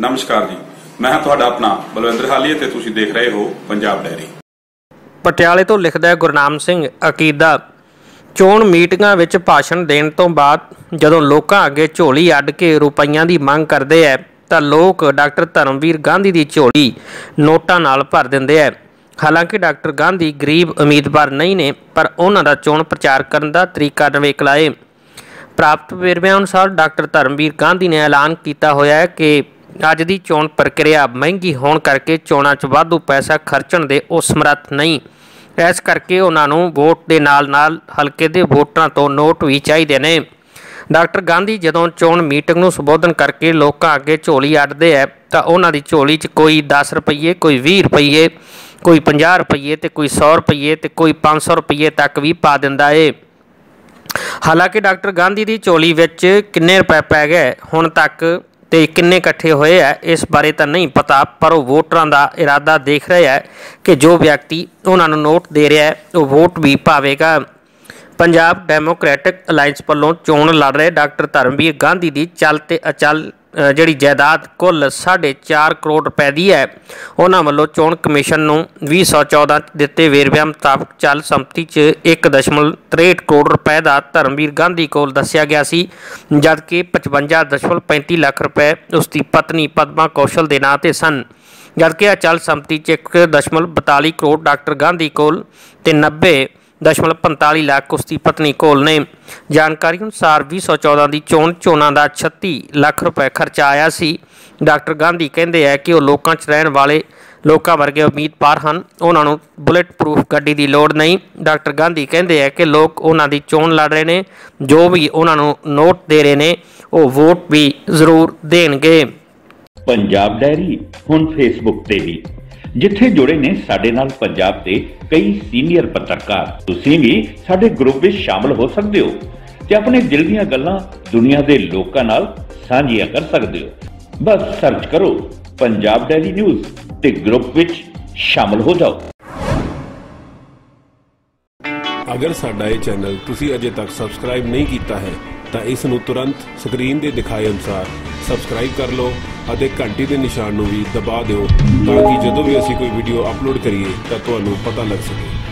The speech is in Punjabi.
ਨਮਸਕਾਰ ਜੀ। ਮੈਂ ਹਾਂ ਤੁਹਾਡਾ ਆਪਣਾ ਬਲਵਿੰਦਰ ਹਾਲੀਏ ਤੇ ਤੁਸੀਂ ਦੇਖ ਰਹੇ ਹੋ ਪੰਜਾਬ ਡੈਰੀ। ਪਟਿਆਲੇ ਤੋਂ ਲਿਖਦਾ ਹੈ ਗੁਰਨਾਮ ਸਿੰਘ ਅਕੀਦਾ, ਚੋਣ ਮੀਟਿੰਗਾਂ ਵਿੱਚ ਭਾਸ਼ਣ ਦੇਣ ਤੋਂ ਬਾਅਦ ਜਦੋਂ ਲੋਕਾਂ ਅੱਗੇ ਝੋਲੀ ਅੱਡ ਕੇ ਰੁਪਈਆਂ ਦੀ ਮੰਗ ਕਰਦੇ ਐ, ਤਾਂ ਲੋਕ ਡਾਕਟਰ ਧਰਮਵੀਰ ਗਾਂਧੀ ਦੀ ਝੋਲੀ ਨੋਟਾਂ ਨਾਲ ਭਰ ਦਿੰਦੇ ਐ। ਹਾਲਾਂਕਿ ਡਾਕਟਰ ਗਾਂਧੀ ਗਰੀਬ ਉਮੀਦਵਾਰ ਨਹੀਂ ਨੇ, ਪਰ ਉਹਨਾਂ ਦਾ ਚੋਣ ਪ੍ਰਚਾਰ ਕਰਨ ਦਾ ਤਰੀਕਾ ਨਵੇਕ ਲਾਏ। ਪ੍ਰਾਪਤ ਵੇਰਵਿਆਂ ਅਨੁਸਾਰ ਡਾਕਟਰ ਧਰਮਵੀਰ ਗਾਂਧੀ ਨੇ ਐਲਾਨ ਕੀਤਾ ਹੋਇਆ ਹੈ ਕਿ ਅੱਜ ਦੀ ਚੋਣ ਪ੍ਰਕਿਰਿਆ ਮਹਿੰਗੀ ਹੋਣ ਕਰਕੇ ਚੋਣਾਂ 'ਚ ਵਾਧੂ ਪੈਸਾ ਖਰਚਣ ਦੇ ਉਹ ਸਮਰੱਥ ਨਹੀਂ। ਇਸ ਕਰਕੇ ਉਹਨਾਂ ਨੂੰ ਵੋਟ ਦੇ ਨਾਲ-ਨਾਲ ਹਲਕੇ ਦੇ ਵੋਟਰਾਂ ਤੋਂ ਨੋਟ ਵੀ ਚਾਹੀਦੇ ਨੇ। ਡਾਕਟਰ ਗਾਂਧੀ ਜਦੋਂ ਚੋਣ ਮੀਟਿੰਗ ਨੂੰ ਸੰਬੋਧਨ ਕਰਕੇ ਲੋਕਾਂ ਅੱਗੇ ਝੋਲੀ ਅੱਡਦੇ ਐ, ਤਾਂ ਉਹਨਾਂ ਦੀ ਝੋਲੀ 'ਚ ਕੋਈ 10 ਰੁਪਏ ਕੋਈ 20 ਰੁਪਏ ਕੋਈ 50 ਰੁਪਏ ਤੇ ਕੋਈ 100 ਰੁਪਏ ਤੇ ਕੋਈ 500 ਰੁਪਏ ਤੱਕ ਵੀ ਪਾ ਦਿੰਦਾ ਏ। ਹਾਲਾਂਕਿ ਡਾਕਟਰ ਗਾਂਧੀ ਦੀ ਝੋਲੀ ਵਿੱਚ ਕਿੰਨੇ ਰੁਪਏ ਪੈ ਗਏ, ਹੁਣ ਤੱਕ ਤੇ ਕਿੰਨੇ ਇਕੱਠੇ ਹੋਏ ਆ, ਇਸ ਬਾਰੇ ਤਾਂ ਨਹੀਂ ਪਤਾ, ਪਰ ਉਹ ਵੋਟਰਾਂ ਦਾ ਇਰਾਦਾ ਦੇਖ ਰਿਹਾ ਹੈ ਕਿ ਜੋ ਵਿਅਕਤੀ ਉਹਨਾਂ ਨੂੰ ਨੋਟ ਦੇ ਰਿਹਾ ਹੈ, ਉਹ ਵੋਟ ਵੀ ਪਾਵੇਗਾ। ਪੰਜਾਬ ਡੈਮੋਕ੍ਰੈਟਿਕ ਅਲਾਈਅੰਸ ਵੱਲੋਂ ਚੋਣ ਲੜ ਰਹੇ ਡਾਕਟਰ ਧਰਮਵੀਰ ਗਾਂਧੀ ਦੀ ਚੱਲ ਤੇ ਅਚਲ ਜਿਹੜੀ ਜਾਇਦਾਦ ਕੁੱਲ 4.5 ਕਰੋੜ ਰੁਪਏ ਦੀ ਹੈ, ਉਹਨਾਂ ਵੱਲੋਂ ਚੋਣ ਕਮਿਸ਼ਨ ਨੂੰ 2014 ਚ ਦਿੱਤੇ ਵੇਰਵਿਆਂ ਮੁਤਾਬਕ ਚੱਲ ਸੰਪਤੀ 'ਚ 1.63 ਕਰੋੜ ਰੁਪਏ ਦਾ ਧਰਮਵੀਰ ਗਾਂਧੀ ਕੋਲ ਦੱਸਿਆ ਗਿਆ ਸੀ, ਜਦਕਿ 55.35 ਲੱਖ ਰੁਪਏ ਉਸ ਦੀ ਪਤਨੀ ਪਦਮਾ ਕੌਸ਼ਲ ਦੇ ਨਾਂ ਤੇ ਸਨ। ਜਦਕਿ ਅਚਲ ਸੰਪਤੀ 'ਚ 1.42 ਕਰੋੜ ਡਾਕਟਰ ਗਾਂਧੀ ਕੋਲ ਤੇ 90 ਦਸ਼ਮਲਵ 45 ਲੱਖ ਉਸ ਦੀ ਪਤਨੀ ਕੋਲ ਨੇ। ਜਾਣਕਾਰੀ ਅਨੁਸਾਰ 2014 ਦੀ ਚੋਣ ਚੋਣਾਂ ਦਾ 36 ਲੱਖ ਰੁਪਏ ਖਰਚਾ ਆਇਆ ਸੀ। ਡਾਕਟਰ ਗਾਂਧੀ ਕਹਿੰਦੇ ਆ ਕਿ ਉਹ ਲੋਕਾਂ 'ਚ ਰਹਿਣ ਵਾਲੇ ਲੋਕਾਂ ਵਰਗੇ ਉਮੀਦਵਾਰ ਹਨ। ਉਹਨਾਂ ਨੂੰ ਬੁਲੇਟ ਪ੍ਰੂਫ ਗੱਡੀ ਦੀ ਲੋੜ ਨਹੀਂ। ਡਾਕਟਰ ਗਾਂਧੀ ਕਹਿੰਦੇ ਆ ਕਿ ਲੋਕ ਉਹਨਾਂ ਦੀ ਚੋਣ ਲੜ ਰਹੇ ਨੇ। ਜੋ ਵੀ ਉਹਨਾਂ ਨੂੰ ਨੋਟ ਦੇ ਰਹੇ ਨੇ, ਉਹ ਵੋਟ ਵੀ ਜ਼ਰੂਰ ਦੇਣਗੇ। ਪੰਜਾਬ ਡੈਰੀ ਹੁਣ ਫੇਸਬੁੱਕ ਤੇ ਵੀ। ਜਿੱਥੇ ਜੁੜੇ ਨੇ ਸਾਡੇ ਨਾਲ ਪੰਜਾਬ ਦੇ ਕਈ ਸੀਨੀਅਰ ਪੱਤਰਕਾਰ। ਤੁਸੀਂ ਵੀ ਸਾਡੇ ਗਰੁੱਪ ਵਿੱਚ ਸ਼ਾਮਲ ਹੋ ਸਕਦੇ ਹੋ ਤੇ ਆਪਣੇ ਦਿਲ ਦੀਆਂ ਗੱਲਾਂ ਦੁਨੀਆ ਦੇ ਲੋਕਾਂ ਨਾਲ ਸਾਂਝੀਆਂ ਕਰ ਸਕਦੇ ਹੋ। ਬਸ ਸਰਚ ਕਰੋ ਪੰਜਾਬ ਡੈਰੀ ਨਿਊਜ਼ ਤੇ ਗਰੁੱਪ ਵਿੱਚ ਸ਼ਾਮਲ ਹੋ ਜਾਓ। ਅਗਰ ਸਾਡਾ ਇਹ ਚੈਨਲ ਤੁਸੀਂ ਅਜੇ ਤੱਕ ਸਬਸਕ੍ਰਾਈਬ ਨਹੀਂ ਕੀਤਾ ਹੈ, ਤਾਂ ਇਸ ਨੂੰ ਤੁਰੰਤ ਸਕਰੀਨ ਦੇ ਦਿਖਾਏ ਅਨੁਸਾਰ ਸਬਸਕ੍ਰਾਈਬ ਕਰ ਲਓ ਅਤੇ ਘੰਟੀ ਦੇ ਨਿਸ਼ਾਨ ਨੂੰ ਵੀ ਦਬਾ ਦਿਓ ਤਾਂ ਕਿ ਜਦੋਂ ਵੀ ਅਸੀਂ ਕੋਈ ਵੀਡੀਓ ਅਪਲੋਡ ਕਰੀਏ ਤਾਂ ਤੁਹਾਨੂੰ ਪਤਾ ਲੱਗ ਸਕੇ।